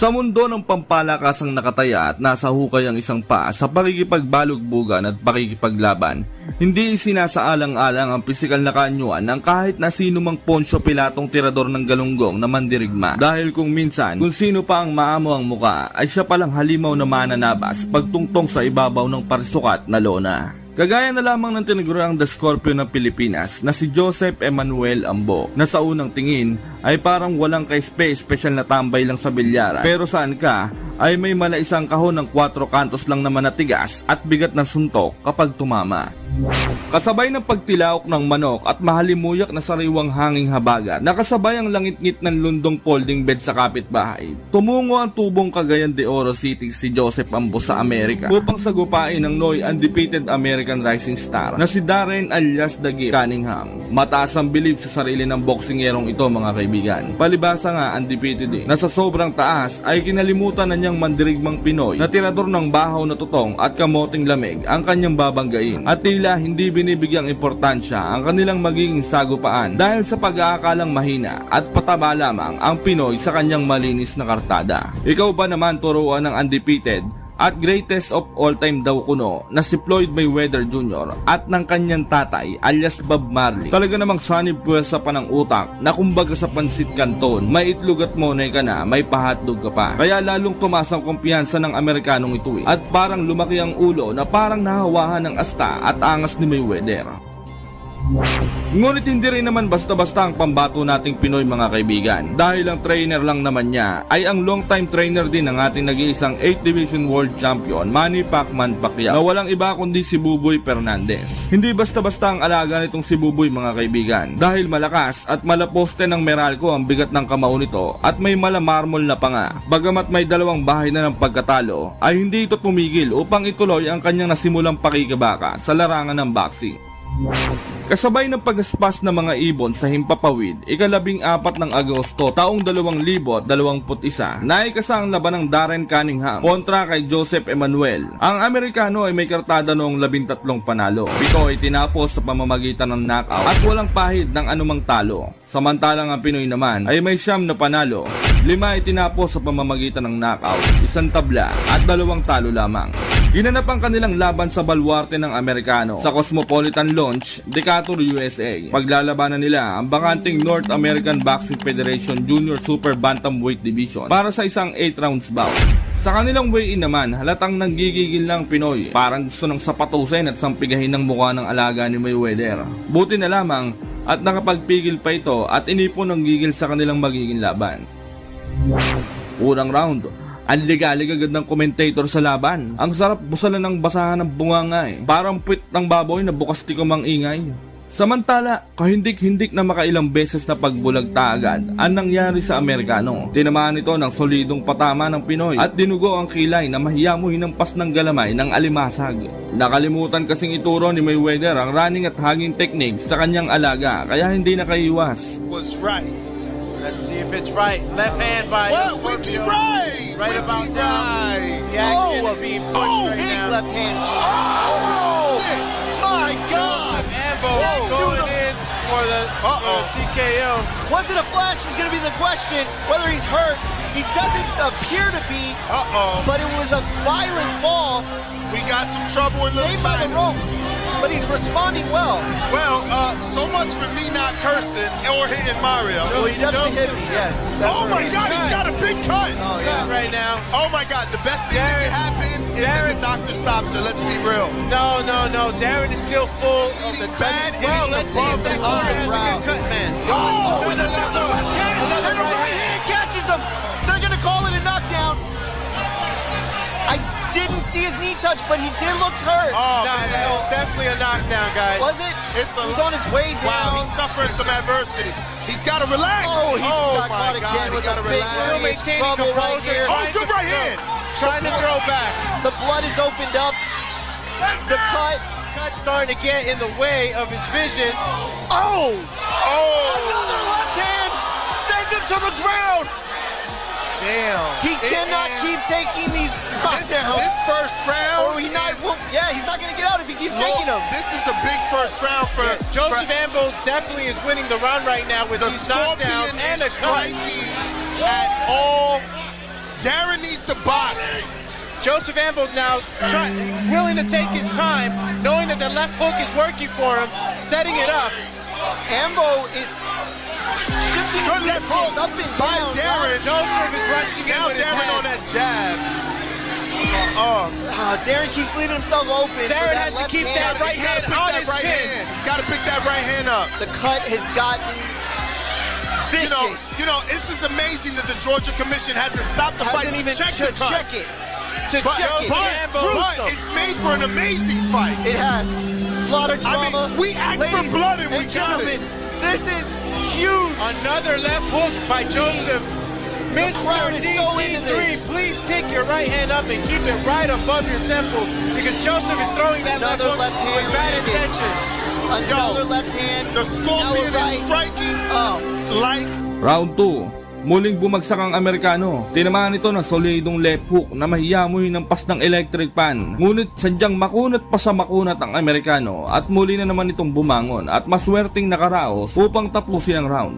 Sa mundo ng pampalakasang nakataya at nasa hukay ang isang pa sa pakikipagbalugbugan at pakikipaglaban, hindi isinasaalang-alang ang pisikal na kanyuan ng kahit na sino mang Poncio Pilatong tirador ng galunggong na mandirigma. Dahil kung minsan, kung sino pa ang maamo ang muka, ay siya palang halimaw na mananabas pagtungtong sa ibabaw ng parisukat na lona. Kagaya na lamang ng tinaguriang The Scorpio ng Pilipinas na si Joseph Emmanuel Ambo na sa unang tingin ay parang walang ka-space special na tambay lang sa bilyara. Pero saan ka ay may mala isang kahon ng 4 kantos lang naman na tigas at bigat ng suntok kapag tumama. Kasabay ng pagtilaok ng manok at mahalimuyak na sariwang hanging habagat, nakasabay ang langit-ngit ng lundong folding bed sa kapitbahay. Tumungo ang tubong Cagayan de Oro City si Joseph Ambo sa Amerika upang sagupain ang Noy undefeated American rising star na si Darren alias Dagi Cunningham. Mataas ang bilib sa sarili ng boksingerong ito mga kaibigan. Palibasa nga undefeated eh, na sa sobrang taas ay kinalimutan na niyang mandirigmang Pinoy na tirador ng bahaw na tutong at kamoting lamig ang kanyang babanggain at tila hindi binibigyang importansya ang kanilang magiging sagupaan dahil sa pag-aakalang mahina at pataba lamang ang Pinoy sa kanyang malinis na kartada. Ikaw ba naman turuan ng undefeated at greatest of all time daw kuno na si Floyd Mayweather Jr. at ng kanyang tatay alias Bob Marley. Talaga namang sanib puwersa pa ng utak na kumbaga sa pansit kanton, may itlog at monay ka na, may pahatdog ka pa. Kaya lalong tumaas ang kumpiyansa ng Amerikanong ito eh. At parang lumaki ang ulo na parang nahawahan ng asta at angas ni Mayweather. Ngunit hindi rin naman basta-basta ang pambato nating Pinoy mga kaibigan dahil ang trainer lang naman niya ay ang long-time trainer din ng ating nag-iisang 8th Division World Champion Manny Pacman Pacquiao na walang iba kundi si Buboy Fernandez. Hindi basta-basta ang alaga nitong si Buboy mga kaibigan dahil malakas at malaposte ng Meralco ang bigat ng kamao nito at may malamarmol na pa nga. Bagamat may dalawang bahay na ng pagkatalo ay hindi ito tumigil upang ituloy ang kanyang nasimulang pakikibaka sa larangan ng boxing. Kasabay ng pagaspas ng mga ibon sa Himpapawid, ikalabing apat ng Agosto taong 2021, naikasa ang laban ng Darren Cunningham kontra kay Joseph Emmanuel. Ang Amerikano ay may kartada noong labintatlong panalo. Pito ay tinapos sa pamamagitan ng knockout at walang pahid ng anumang talo. Samantalang ang Pinoy naman ay may siyam na panalo. Lima ay tinapos sa pamamagitan ng knockout, isang tabla at dalawang talo lamang. Ginanap ang kanilang laban sa balwarte ng Amerikano sa Cosmopolitan Launch, Decatur, USA. Paglalabanan nila ang bakanting North American Boxing Federation Junior Super Bantamweight Division para sa isang 8 rounds bout. Sa kanilang weigh-in naman, halatang nanggigigil lang Pinoy. Parang gusto ng sapatusin at sampigahin ng mukha ng alaga ni Mayweather. Buti na lamang at nakapagpigil pa ito at inipon ng gigil sa kanilang magiging laban. Unang round, ang ligalig agad ng commentator sa laban. Ang sarap busalan ng basahan ng bunganga eh. Parang puwit ng baboy na bukas tikom ang ingay. Samantala, kahindik-hindik na makailang beses na pagbulagta agad ang nangyari sa Amerikano. Tinamaan ito ng solidong patama ng Pinoy at dinugo ang kilay na mahiyamo hinampas ng galamay ng alimasag. Nakalimutan kasing ituro ni Mayweather ang running at hanging technique sa kanyang alaga kaya hindi nakaiwas. was right. Let's see if it's right. Left hand by Well, Wiki right. Right Wiki about now. right. The action oh, is being pushed oh, right big now. left hand. Oh, oh shit. My God. Ambo going in for the, for the TKO. Was it a flash is going to be the question. Whether he's hurt, he doesn't appear to be, Uh-oh. but it was a violent fall, We got some trouble in Little saved by the ropes. But he's responding well. Well, uh, so much for me not cursing or hitting Mario. Well, he definitely hit me, yes. Oh my right. God, he's got a big cut. Oh, Cut yeah. right now. Oh my God, the best thing that Darren- can happen is that the doctor stops it. Let's be real. No, no, no. Darren is still full of the bad Well, innings let's see if that the corner has a good cut, man. Oh, and another hand, Another right right hand catches him. See his knee touch, but he did look hurt. Oh, Nah, man. that was definitely a knockdown, guys. Was it? It's a- He was on his way down. Wow, he's suffering some adversity. He's got to relax. Oh, he's oh, got my caught God, again he with got to a big relax. Still He's maintaining trouble right here. Oh, trying good right hand. Trying to throw back. the blood is opened up. The cut. Cut starting to get in the way of his vision. Oh! Oh, Another left hand sends him to the ground. Damn. He It cannot is- keep taking these this, knockdowns. this first round. or he not, is- well, yeah, he's not going to get out if he keeps Well, taking them. This is a big first round for Joseph for, Ambrose definitely is winning the run right now with the these Scorpion knockdowns and a is cut. striking at all Darren needs to box. Joseph Ambrose now try, willing to take his time, knowing that the left hook is working for him, setting it up. Ambo is his Good distance hook up and by down. Darren. Joseph is rushing in Now with his Darren on that jab. Oh, Uh, Darren keeps leaving himself open. for Darren has to keep hand. that right hand pick on that his right chin. hand. He's got to pick that right hand up. The cut has gotten You vicious. know, you know, this is amazing that the Georgia Commission hasn't stopped the fight Hasn't to even check to the cut. check it. To But, check it. but, but it's made for an amazing fight. It has. A lot of I mean, drama. we asked for Ladies blood and we got gentlemen, This is huge. Another left hook by Joseph. Mr. crowd is so into DC3, this. please pick your right hand up and keep it right above your temple because Joseph is throwing that Another left left hook hand with bad landed. intentions. Another left hand. The Scorpion Now a is striking Oh, like Round 2. Muling bumagsak ang Amerikano. Tinamaan ito ng solidong left hook na mahiyamoy ng pas ng electric pan. Ngunit sadyang makunat pa sa makunat ang Amerikano at muli na naman itong bumangon at maswerteng nakaraos upang tapusin ang round.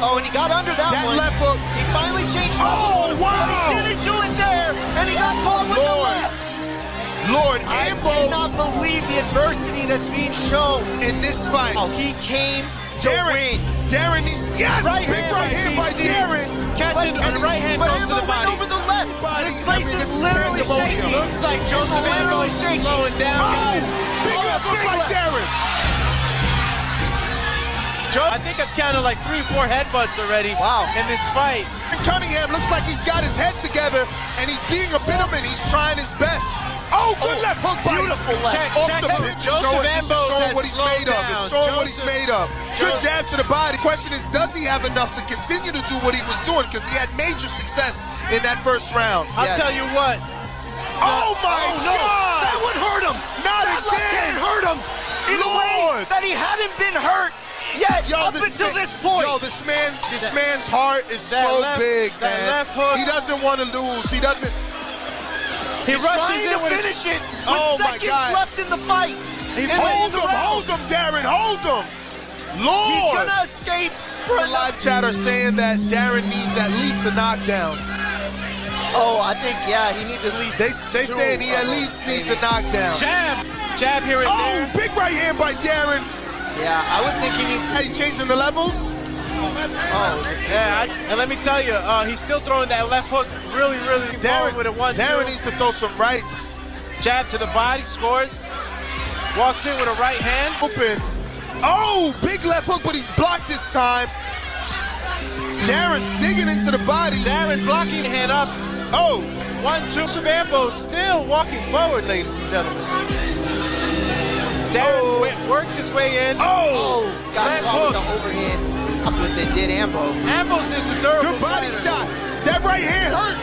oh, and he got under that, that one. left hook. He finally changed Oh, wow. But he didn't do it there, and he got caught with the Lord. left. Lord I Ambrose cannot believe the adversity that's being shown. in this fight. Oh, he came Darren, win. Darren needs yes, Right big hand right by hand by. Darren. Catching on the right hand but goes to the body. over the left. Body, This I place mean, is literally shaking. Looks like oh, Joseph It's is shaking. slowing down. Oh, big Oh, left by left. Darren. Joe, I think I've counted like three, four headbutts already Wow. in this fight. Cunningham looks like he's got his head together and he's being a bit of it. He's trying his best. Oh, good Oh, left hook by beautiful left. Check, Off check the out this showing, this is Ambrose showing what he's slowed made of. down. It's showing what he's made of. Good Joseph- jab to the body. Question is, does he have enough to continue to do what he was doing? Because he had major success in that first round. I'll Yes. tell you what. Oh my Oh, no. God! That would hurt him. Not that left again. hand hurt him in a way that he hadn't been hurt yet Yo, up this until man- this point. Yo, this man, this man's heart is that so left- big, that man. left hook- He doesn't want to lose. He doesn't. He He's rushes trying in to with his- finish it oh with Oh, my seconds left in the fight. He And Hold him, round. hold him, Darren, hold him. Lord. He's gonna escape for The a live chatter saying that Darren needs at least a knockdown. Oh, I think yeah, he needs at least. They they two saying he of at least needs a knockdown. Jab, jab here and Oh, there. big right hand by Darren. Yeah, I would think he needs. Hey, you changing the levels? Oh, Yeah, I, and let me tell you, uh, he's still throwing that left hook really, really Darren with a one, Darren two. needs to throw some rights. jab to the body, scores. Walks in with a right hand. Open. Oh, big left hook, but he's blocked this time. Darren digging into the body. Darren blocking hand up. Oh, One, two. Sabambo still walking forward, ladies and gentlemen. Darren Oh. wi- works his way in. oh, oh, got Left caught with the hook. overhand. Up with the did Ambo. Ambo's is a durable good body fighter. shot. That right hand hurt.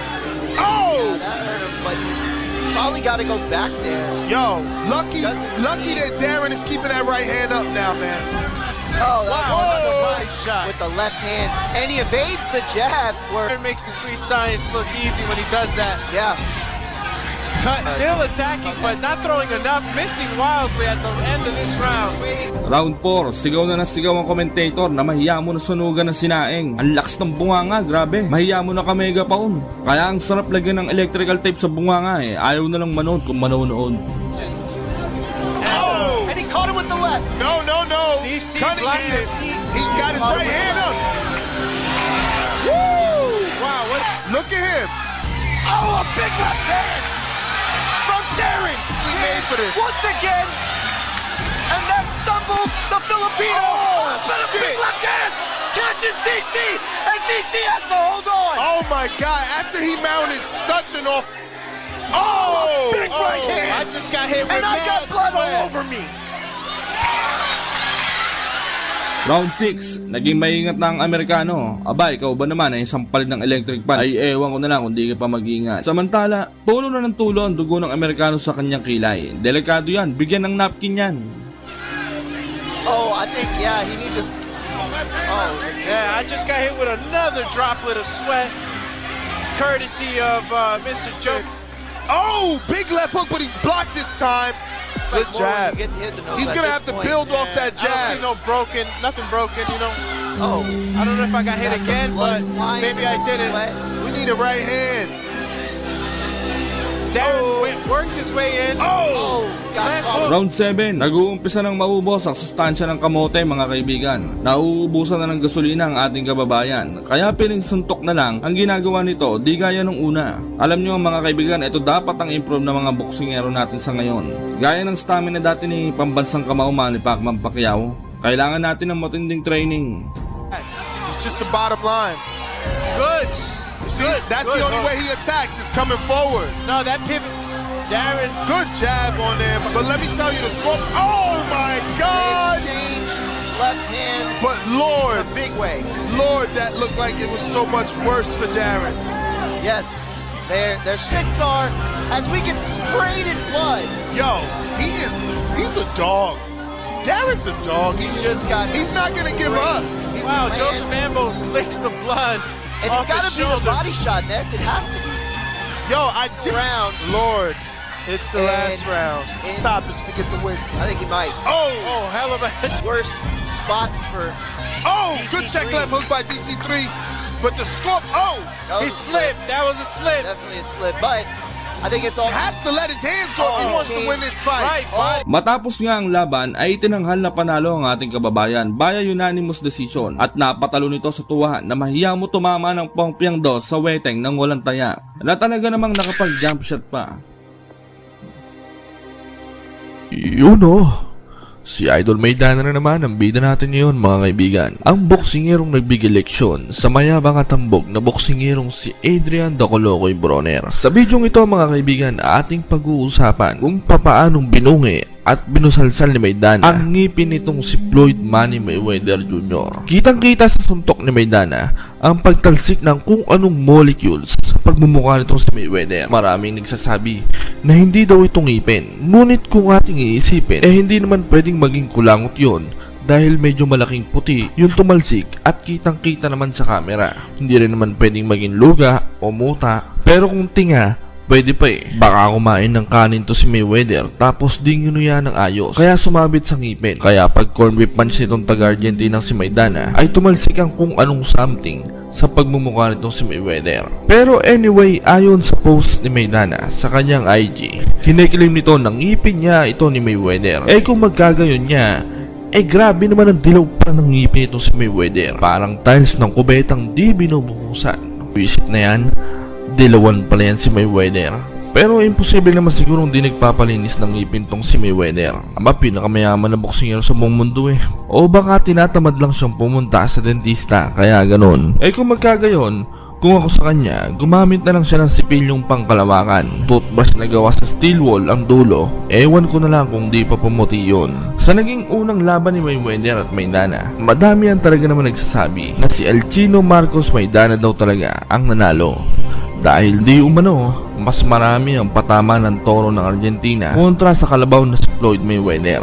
Oh! Yeah, that hurt him, but he's probably got to go back there. yo, lucky, lucky that Darren is keeping that right hand up now, man. Oh, that Wow, another body shot. with the left hand, and he evades the jab. Where Darren makes the sweet science look easy when he does that. yeah, Cut, still attacking, but not throwing enough. Missing wildly at the end of this round. Round 4, sigaw na ng sigaw ang commentator na mahiya mo na sunugan ng sinaing. Ang lakas ng bunganga, grabe. Mahiya mo na ka megapound. Kaya ang sarap lagyan ng electrical tape sa bunganga eh. Ayaw na lang manood kung manonood. Oh, and he caught him with the left. no, no, no. DC Cunningham, it. he's got his right hand up. Woo! Wow, what? Look at him. Oh, a big left hand made for this. Once again, and that stumbled the Filipino. Oh, but a big shit. left hand catches DC, and DC has to hold on. Oh my God! After he mounted such an off. Oh! big right Oh, hand. I just got hit with and I got blood sweat. all over me. Round 6, naging maingat na ang Amerikano. Aba, ikaw ba naman ay sampal ng electric pan? Ay ewan ko na lang kung di ka pa mag-ingat. Samantala, tulo na ng tulo ang dugo ng Amerikano sa kanyang kilay. Delikado yan, bigyan ng napkin yan. Oh, I think yeah, he needs to. Oh, Yeah, I just got hit with another droplet of sweat, courtesy of uh, Mr. Joe. Oh! Big left hook, but he's blocked this time. It's Good like jab. you get hit than He's gonna have to point. build off that I don't see jab. no broken, nothing broken, you know. Oh, I don't know if I got hit again, but maybe I didn't. sweat. We need a right hand. Darren wi- works his way in. Oh! Oh, hook. Round 7, nag-uumpisa ng maubos ang sustansya ng kamote mga kaibigan. Nauubusan na ng gasolina ang ating kababayan. Kaya piling suntok na lang ang ginagawa nito, di gaya nung una. Alam nyo mga kaibigan, ito dapat ang improve ng mga boksingero natin sa ngayon. Gaya ng stamina dati ni pambansang kamao ni Pacman Pacquiao. Kailangan natin ng matinding training. It's just the bottom line. Good. See, Good, that's good the only way he attacks is coming forward. No, that pivot. Darren. Good jab on there, but let me tell you the score. Oh my God! exchange left hands But Lord, a big way. Lord, that looked like it was so much worse for Darren. Yes, their their sticks are as we get sprayed in blood. Yo, he is, he's a dog. Darren's a dog. He's Just got He's not gonna give up. He's Wow. Joseph Ambrose licks the blood And it's got to be the body shot, Ness. It has to be. Yo, I did. Round. Lord, it's the And- last round. Stoppage to get the win. I think he might. Oh, Oh, hell of a Worst spots for. oh, DC3. good check left hook by DC3. But the score, oh, He was a slip. slipped. That was a slip. Definitely a slip, but I think it's all. has to let his hands go if he Oh, wants to win this fight. Right, Oh, Matapos nga ang laban ay itinanghal na panalo ang ating kababayan via unanimous decision at napatalo nito sa tuwa na mahiya mo tumama ng pongpiyang dos sa weteng ng walang taya na talaga namang nakapag jump shot pa. Yun oh. Si Idol Maidana na naman ang bida natin ngayon mga kaibigan. Ang boksingerong nagbigay leksyon sa mayabang at tambog na boksingerong si Adrian Docolocoy Broner. Sa bidyong ito mga kaibigan, ating pag-uusapan kung papaanong binungi at binusalsal ni Maidana ang ngipin nitong si Floyd Manny Mayweather Jr. Kitang-kita sa suntok ni Maidana ang pagtalsik ng kung anong molecules pagmumukha nitong si Mayweather. Maraming nagsasabi na hindi daw ito ngipin. Ngunit kung ating iisipin, eh hindi naman pwedeng maging kulangot yon dahil medyo malaking puti yung tumalsik at kitang-kita naman sa camera. Hindi rin naman pwedeng maging luga o muta. Pero kung tinga, Pwede pa eh. Baka kumain ng kanin to si Mayweather tapos di yan ng ayos. Kaya sumabit sa ngipin. Kaya pag corn beef punch nitong taga-Argentina si Maidana ay tumalsik ang kung anong something sa pagmumukha nitong si Mayweather. Pero anyway, ayon sa post ni Maidana sa kanyang IG, kiniklaim nito na ngipin niya ito ni Mayweather. Eh kung magkagayon niya, eh grabe naman ang dilaw pa ng ngipin nito si Mayweather. Parang tiles ng kubetang di binubuhusan. Visit na yan, dilawan pala yan si Mayweather. Pero imposible naman siguro hindi nagpapalinis ng ngipin tong si Mayweather. Ama pinakamayaman na boksingero sa buong mundo eh. O baka tinatamad lang siyang pumunta sa dentista kaya ganun. Eh kung magkagayon, kung ako sa kanya, gumamit na lang siya ng sipilyong pangkalawakan. Toothbrush na gawa sa steel wall ang dulo. Ewan ko na lang kung di pa pumuti yun. Sa naging unang laban ni Mayweather at Maidana, madami ang talaga naman nagsasabi na si Elchino Marcos Maidana daw talaga ang nanalo. Dahil di umano, mas marami ang patama ng toro ng Argentina kontra sa kalabaw na si Floyd Mayweather.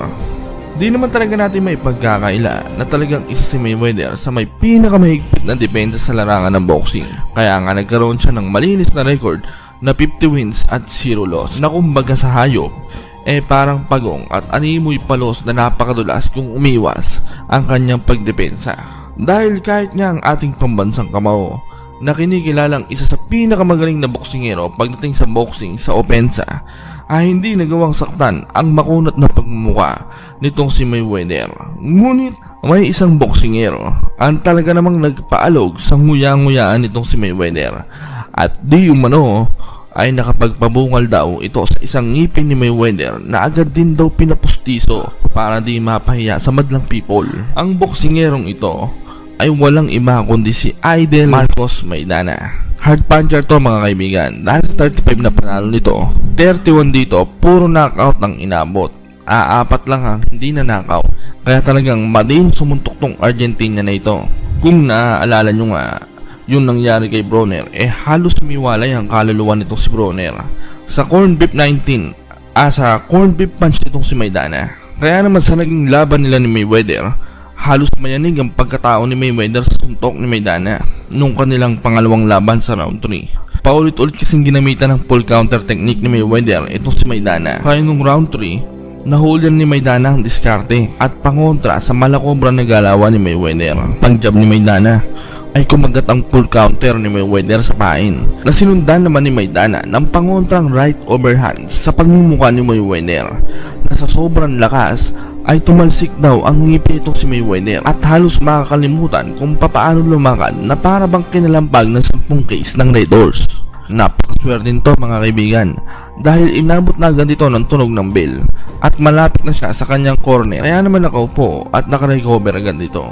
Di naman talaga natin may pagkakaila na talagang isa si Mayweather sa may pinakamahigpit na depensa sa larangan ng boxing. Kaya nga nagkaroon siya ng malinis na record na 50 wins at 0 loss na kumbaga sa hayop eh parang pagong at animoy palos na napakadulas kung umiwas ang kanyang pagdepensa. Dahil kahit nga ang ating pambansang kamao na kinikilalang isa sa pinakamagaling na boksingero pagdating sa boxing sa opensa ay hindi nagawang saktan ang makunat na pagmumuka nitong si Mayweather. Ngunit may isang boksingero ang talaga namang nagpaalog sa nguya-nguyaan nitong si Mayweather at di umano ay nakapagpabungal daw ito sa isang ngipin ni Mayweather na agad din daw pinapustiso para di mapahiya sa madlang people. Ang boksingerong ito ay walang iba kundi si Idol Marcos Maidana. Hard puncher to mga kaibigan dahil sa 35 na panalo nito, 31 dito puro knockout ang inabot. Aapat lang ang hindi na knockout kaya talagang madin sumuntok tong Argentina na ito. Kung naaalala nyo nga, yung nangyari kay Broner, eh halos miwalay ang kaluluwa nitong si Broner. Sa corn beef 19, ah corn beef punch nitong si Maidana. Kaya naman sa naging laban nila ni Mayweather, halos mayanig ang pagkatao ni Mayweather sa suntok ni Maidana nung kanilang pangalawang laban sa round 3. Paulit-ulit kasing ginamitan ng full counter technique ni Mayweather itong si Maidana. Kaya nung round 3, Nahulyan ni Maidana ang diskarte at pangontra sa malakobra na galawan ni Mayweather. Pangjab ni Maidana ay kumagat ang full counter ni Mayweather sa pain na sinundan naman ni Maidana ng pangontrang right overhand sa pagmumuka ni Mayweather na sa sobrang lakas ay tumalsik daw ang ngipin itong si Mayweather at halos makakalimutan kung papaano lumakad na para bang kinalampag ng 10 case ng Red Horse. Napakaswerte nito mga kaibigan dahil inabot na agad ito ng tunog ng bell at malapit na siya sa kanyang corner kaya naman nakaupo at nakarecover agad ito.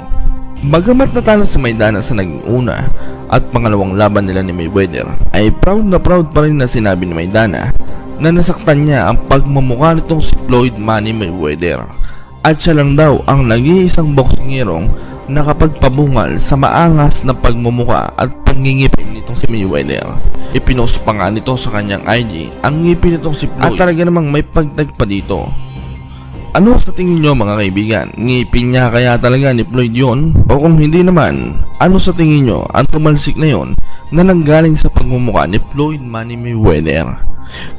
Bagamat natalo si Maidana sa naging una at pangalawang laban nila ni Mayweather ay proud na proud pa rin na sinabi ni Maidana na nasaktan niya ang pagmamukha nitong si Floyd Money Mayweather at siya lang daw ang nag-iisang boksingerong nakapagpabungal sa maangas na pagmumuka at pangingipin nitong si Mayweather. Ipinost pa nga nito sa kanyang IG ang ngipin nitong si Floyd at talaga namang may pagtagpa dito. Ano sa tingin nyo mga kaibigan? Ngipin niya kaya talaga ni Floyd yon? O kung hindi naman, ano sa tingin nyo ang tumalsik na yon na nanggaling sa pagmumuka ni Floyd Money Mayweather?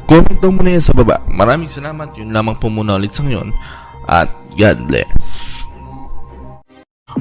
Comment daw muna yan sa baba. Maraming salamat. Yun lamang po muna ulit sa ngayon. At God bless.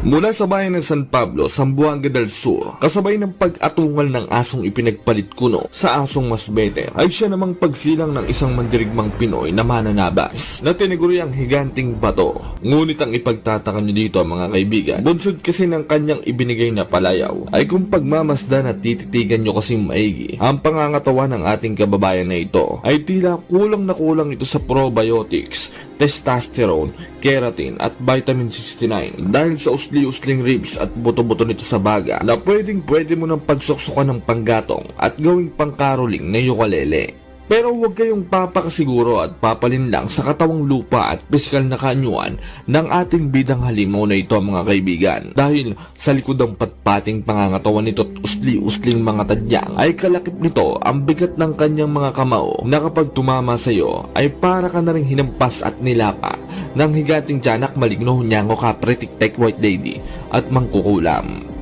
Mula sa bayan ng San Pablo, Zamboanga del Sur, kasabay ng pag-atungal ng asong ipinagpalit kuno sa asong mas better, ay siya namang pagsilang ng isang mandirigmang Pinoy na mananabas na tiniguri ang higanting bato. Ngunit ang ipagtataka nyo dito mga kaibigan, bunsod kasi ng kanyang ibinigay na palayaw, ay kung pagmamasdan at tititigan nyo kasing maigi, ang pangangatawan ng ating kababayan na ito ay tila kulang na kulang ito sa probiotics, testosterone, keratin at vitamin 69 dahil sa usli-usling ribs at buto-buto nito sa baga na pwedeng pwede mo ng pagsuksukan ng panggatong at gawing pangkaroling na ukulele. Pero huwag kayong papakasiguro at papalin lang sa katawang lupa at pisikal na kanyuan ng ating bidang halimaw na ito mga kaibigan. Dahil sa likod ng patpating pangangatawan nito at usli-usling mga tadyang ay kalakip nito ang bigat ng kanyang mga kamao na kapag tumama sa iyo ay para ka na rin hinampas at nilapa ng higating tiyanak maligno hunyango ka pretik white lady at mangkukulam.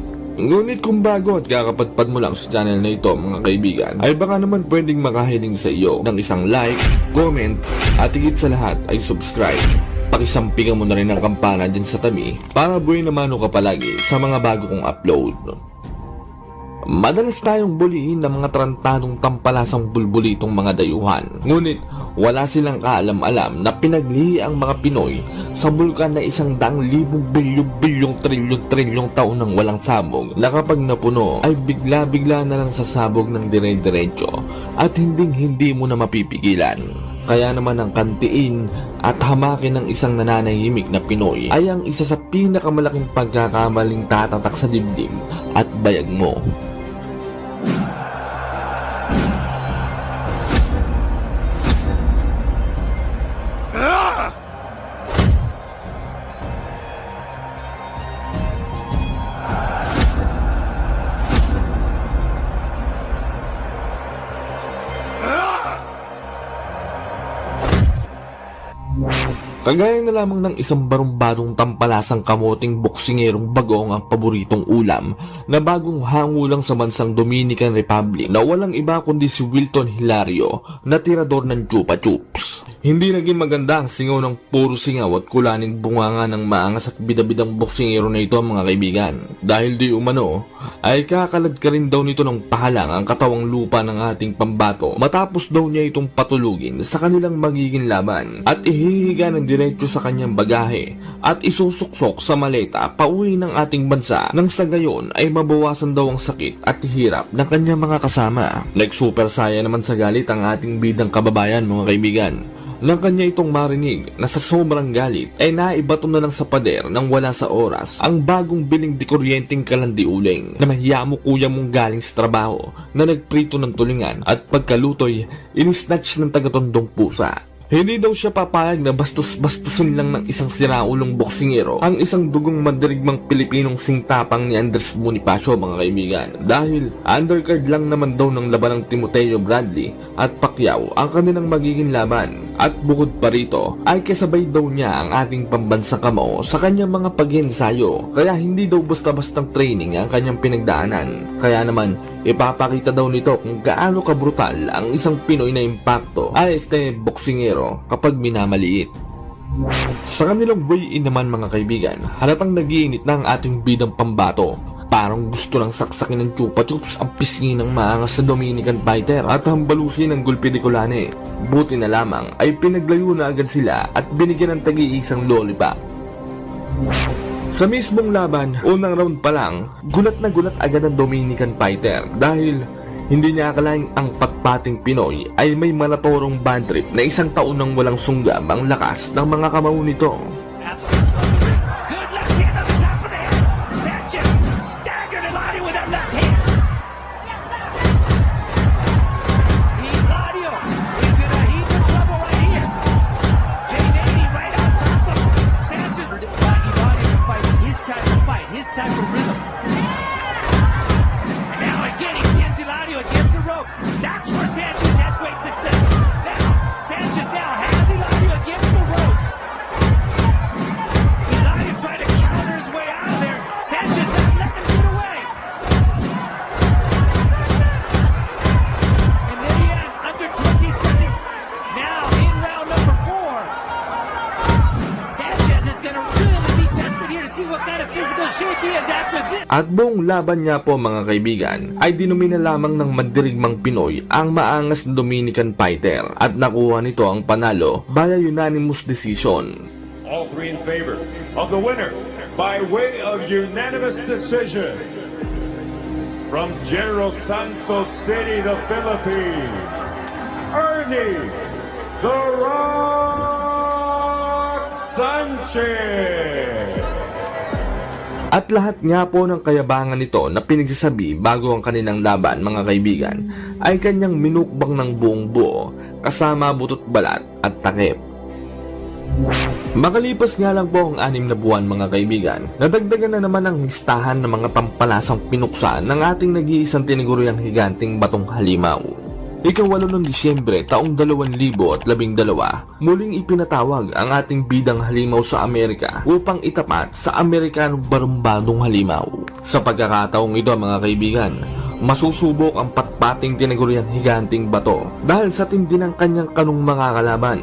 Ngunit kung bago at kakapadpad mo lang sa channel na ito mga kaibigan, ay baka naman pwedeng makahiling sa iyo ng isang like, comment, at higit sa lahat ay subscribe. Pakisampigan mo na rin ang kampana dyan sa tabi para buhay naman ka palagi sa mga bago kong upload. Madalas tayong bulihin ng mga trantadong tampalasang bulbulitong mga dayuhan. Ngunit wala silang kaalam-alam na pinaglihi ang mga Pinoy sa bulkan na isang daang libong bilyong-bilyong trilyon-trilyong taon ng walang sabog na kapag napuno ay bigla-bigla na lang sasabog ng dire-diretso at hinding-hindi mo na mapipigilan. Kaya naman ang kantiin at hamakin ng isang nananahimik na Pinoy ay ang isa sa pinakamalaking pagkakamaling tatatak sa dibdib at bayag mo. Kagaya na lamang ng isang barumbadong tampalasang kamoting boksingerong bagong ang paboritong ulam na bagong hango lang sa bansang Dominican Republic na walang iba kundi si Wilton Hilario na tirador ng Chupa Chups. Hindi naging maganda ang singaw ng puro singaw at kulaning bunganga ng maangas at bidabidang boksingero na ito mga kaibigan. Dahil di umano, ay kakalad ka rin daw nito ng pahalang ang katawang lupa ng ating pambato matapos daw niya itong patulugin sa kanilang magiging laban at ihihiga ng diretso sa kanyang bagahe at isusuksok sa maleta pauwi ng ating bansa nang sa gayon ay mabawasan daw ang sakit at hirap ng kanyang mga kasama. Like super saya naman sa galit ang ating bidang kababayan mga kaibigan. Nang kanya itong marinig na sa sobrang galit ay naibato na lang sa pader nang wala sa oras ang bagong biling di kuryenteng kalandi uling na mahiya mo kuya mong galing sa trabaho na nagprito ng tulingan at pagkalutoy inisnatch ng tagatondong pusa. Hindi daw siya papayag na bastos-bastusin lang ng isang siraulong boksingero ang isang dugong mandirigmang Pilipinong singtapang ni Andres Bonifacio mga kaibigan. Dahil undercard lang naman daw ng laban ng Timoteo Bradley at Pacquiao ang kanilang magiging laban. At bukod pa rito ay kasabay daw niya ang ating pambansang kamao sa kanyang mga pag-ensayo. Kaya hindi daw basta-bastang training ang kanyang pinagdaanan. Kaya naman ipapakita daw nito kung gaano kabrutal ang isang Pinoy na impacto ay este boksingero kapag minamaliit. Sa kanilang way-in naman mga kaibigan, halatang nagiinit na ang ating bidang pambato. Parang gusto lang saksakin ng chupa chups ang pisngi ng maangas sa Dominican fighter at hambalusin ng gulpi de Colane. Buti na lamang ay pinaglayo na agad sila at binigyan ng tagi-isang lollipop. Sa mismong laban, unang round pa lang, gulat na gulat agad ang Dominican fighter dahil hindi niya akalaing ang patpating Pinoy ay may malatorong bad trip na isang taon nang walang sunggab ang lakas ng mga kamao nito. Absence is after this. At buong laban niya po mga kaibigan ay dinumina lamang ng mandirigmang Pinoy ang maangas na Dominican fighter at nakuha nito ang panalo via unanimous decision. All three in favor of the winner by way of unanimous decision from General Santos City, the Philippines, Ernie The Rock Sanchez. At lahat nga po ng kayabangan nito na pinagsasabi bago ang kanilang laban mga kaibigan ay kanyang minukbang ng buong buo kasama butot balat at takip. Makalipas nga lang po ang anim na buwan mga kaibigan, nadagdagan na naman ang listahan ng mga pampalasang pinuksa ng ating nag-iisang tiniguriang higanting batong halimaw. Ikawalo ng Disyembre taong 2012, muling ipinatawag ang ating bidang halimaw sa Amerika upang itapat sa Amerikanong barumbadong halimaw. Sa pagkakataong ito mga kaibigan, masusubok ang patpating tinaguriang higanting bato dahil sa tindi ng kanyang kanong mga kalaban.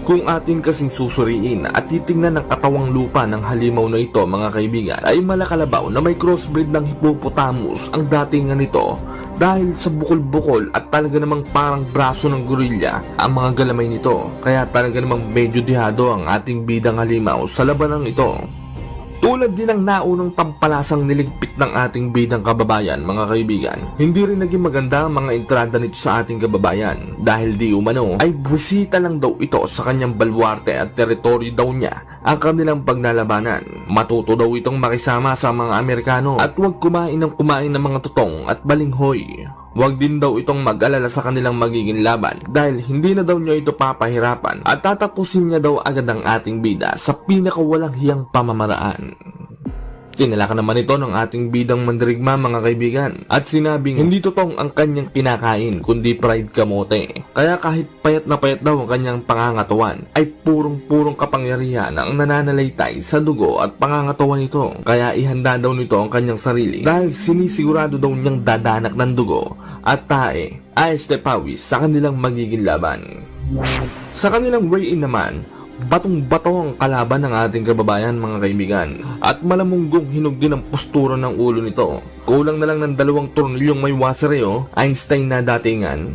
Kung atin kasing susuriin at titingnan ng katawang lupa ng halimaw na ito mga kaibigan ay malakalabaw na may crossbreed ng hippopotamus ang datingan nito dahil sa bukol-bukol at talaga namang parang braso ng gorilla ang mga galamay nito kaya talaga namang medyo dihado ang ating bidang halimaw sa labanang ito. Tulad din ng naunang tampalasang niligpit ng ating bidang kababayan mga kaibigan, hindi rin naging maganda ang mga entrada nito sa ating kababayan dahil di umano ay buwisita lang daw ito sa kanyang balwarte at teritoryo daw niya ang kanilang pagnalabanan. Matuto daw itong makisama sa mga Amerikano at huwag kumain ng kumain ng mga tutong at balinghoy. Huwag din daw itong mag-alala sa kanilang magiging laban dahil hindi na daw niya ito papahirapan at tatapusin niya daw agad ang ating bida sa pinakawalang hiyang pamamaraan. Tinalakan naman ito ng ating bidang mandirigma mga kaibigan at sinabing hindi totoong ang kanyang kinakain kundi pride kamote. Kaya kahit payat na payat daw ang kanyang pangangatuan ay purong-purong kapangyarihan ang nananalaytay sa dugo at pangangatawan nito. Kaya ihanda daw nito ang kanyang sarili dahil sinisigurado daw niyang dadanak ng dugo at tae ay pawis sa kanilang magiging laban. Sa kanilang way-in naman, batong-bato ang kalaban ng ating kababayan mga kaibigan at malamunggong hinog din ang postura ng ulo nito. Kulang na lang ng dalawang tornilyong may wasareo, Einstein na datingan.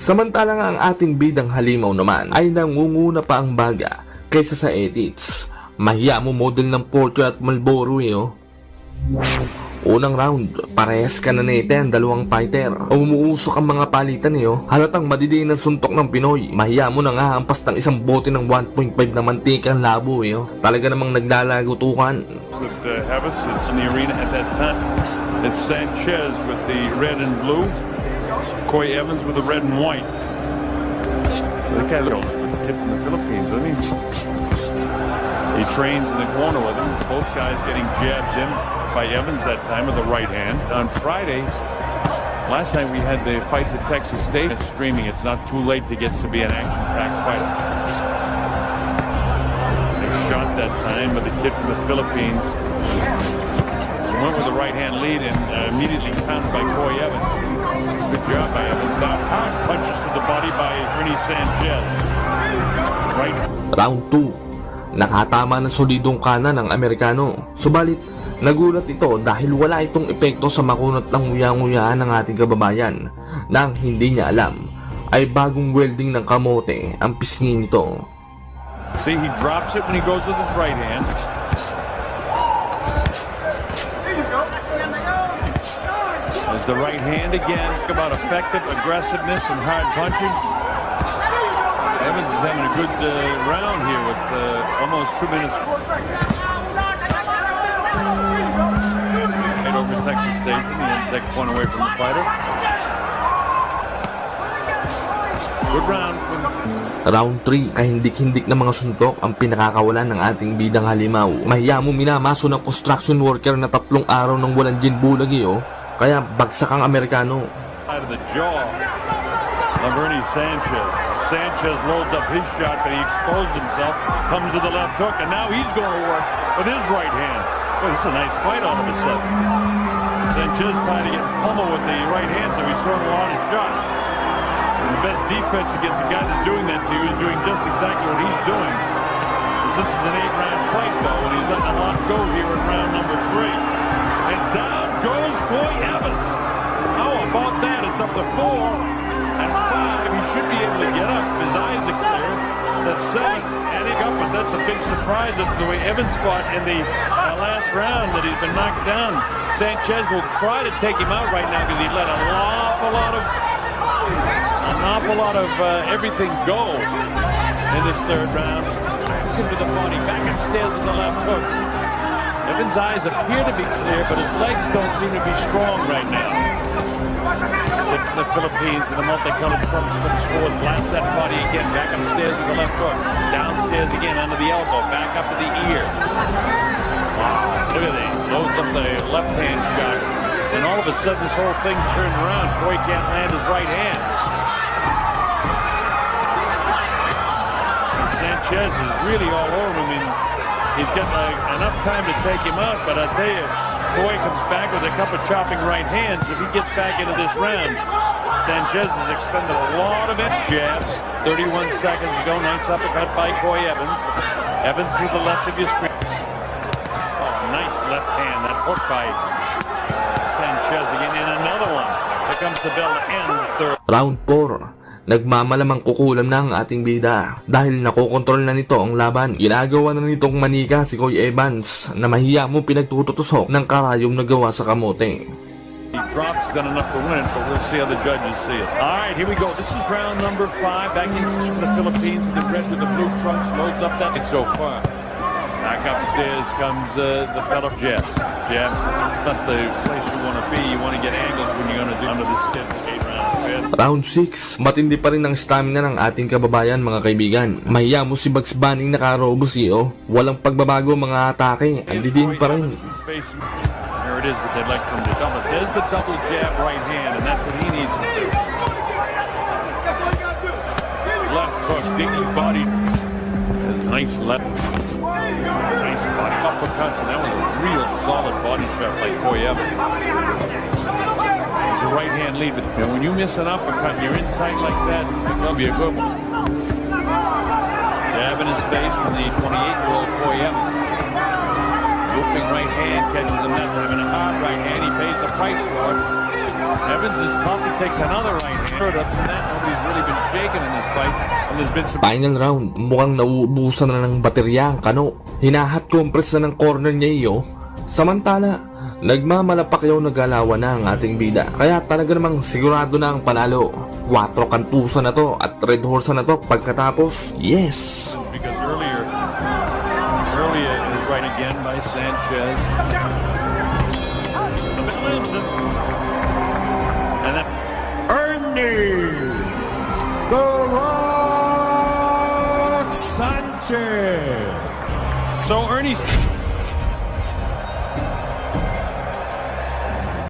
Samantalang ang ating bidang halimaw naman ay nangunguna pa ang baga kaysa sa edits. Mahiya mo model ng Porsche at Marlboro eh oh. Unang round, parehas ka na nete ang dalawang fighter. Umuusok ang mga palitan niyo. Halatang madidiin ang suntok ng Pinoy. Mahiya mo na nga hampas ng isang bote ng 1.5 na mantika ang labo eh. oh. Talaga namang naglalagutukan. That uh, it's in the arena at that time. It's Sanchez with the red and blue, Coy Evans with the red and white. Look at little kid from the Philippines, doesn't he? He trains in the corner with him. Both guys getting jabs in by Evans that time with the right hand. On Friday, last time we had the fights at Texas State It's streaming. It's not too late to get to be an action-packed fighter. Nice shot that time with the kid from the Philippines. He went with the right hand lead and uh, immediately countered by Coy Evans. Good job by Evans. Now hard punches to the body by Ernie Sanchez. Right Round 2 Nakatama ng solidong kanan ng Amerikano. Subalit, nagulat ito dahil wala itong epekto sa makunat ng nguya-nguyaan ng ating kababayan nang hindi niya alam ay bagong welding ng kamote ang pisngi nito. See, he drops it when he goes with his right hand. There's the right hand again. About effective aggressiveness and hard punching. Evans is having a good uh, round here with uh, almost two minutes. Right over Texas Station. He had to take point away from the fighter. Good round from Round 3, kahindik-hindik na mga suntok ang pinakakawalan ng ating bidang halimaw. Mahiya mo minamaso ng construction worker na tatlong araw ng walang gin bulagi oh. Kaya bagsak ang Amerikano. out of the jaw of Ernie Sanchez. Sanchez loads up his shot, but he exposed himself, comes to the left hook, and now he's going to work with his right hand. Boy, this is a nice fight all of a sudden. Sanchez trying to get pummeled with the right hand, so he's throwing a lot of shots. And the best defense against a guy that's doing that to you is doing just exactly what he's doing. This is an eight-round fight, though, and he's letting a lot go here in round number three. And down goes Coy Evans. How about that? It's up to four and five. He should be able to get up. His eyes are clear. At seven. And he got, but that's a big surprise at the way Evans fought in the last round that he's been knocked down. Sanchez will try to take him out right now because he let an awful lot of an awful lot of uh, everything go in this third round. Into the body, back upstairs with the left hook. Evans' eyes appear to be clear, but his legs don't seem to be strong right now. The, the Philippines and the multicolored trunks comes forward, blasts that body again, back upstairs with the left hook. Downstairs again under the elbow, back up to the ear. Look at that. Loads up the left hand shot. And all of a sudden, this whole thing turned around. Coy can't land his right hand. And Sanchez is really all over him. And he's got uh, enough time to take him out, but I tell you, Coy comes back with a couple chopping right hands. If he gets back into this round, Sanchez has expended a lot of his jabs. 31 seconds to go. Nice uppercut by Coy Evans. Evans to the left of your screen. Hand. That hook by Sanchez again. And another one. Here comes the bell to end the third. Round 4. Nagmamalamang kukulam na ang ating bida dahil nakokontrol na nito ang laban. Ginagawa na nitong manika si Coy Evans na mahiya mo pinagtututusok ng karayom na gawa sa kamote. He drops, done enough to win, so we'll see how the judges see it. All right, here we go. This is round number five. Back in from the Philippines, the red with the blue trunks loads up that. It's so far. Back upstairs comes uh, the fellow Jeff. Jeff, not the place you want to be. You want to get angles when you're going to do under the stiff eight round fifth. Round 6. Matindi pa rin ang stamina ng ating kababayan mga kaibigan. Mahiya mo si Bugs Bunny nakarobo siyo. Walang pagbabago mga atake. Andi din pa rin. There it is, but they'd like double. There's the double jab right hand, and that's what he needs to do. Left hook, dinky body. Nice left. Body uppercuts, and that was a real solid body shot by Coy Evans. It's a right hand lead, but when you miss an uppercut and you're in tight like that, that'll be a good one. Jab in his face from the 28-year-old Coy Evans. Looping right hand catches him that time, a hard right hand. He pays the price for it. Evans is tough. He takes another right hand. Up to that, nobody's really been shaken in this fight, and there's been some. Final round, mukhang nauubusan na ng baterya ang kano. Hinahat compress na ng corner niya iyo. Samantala, nagmamalapak yaw nagalawan na ang ating bida. Kaya talaga namang sigurado na ang panalo. 4 kantusa na to at red horse na to pagkatapos. Yes! Again by Sanchez. And then Ernie The Rock Sanchez. so Ernie's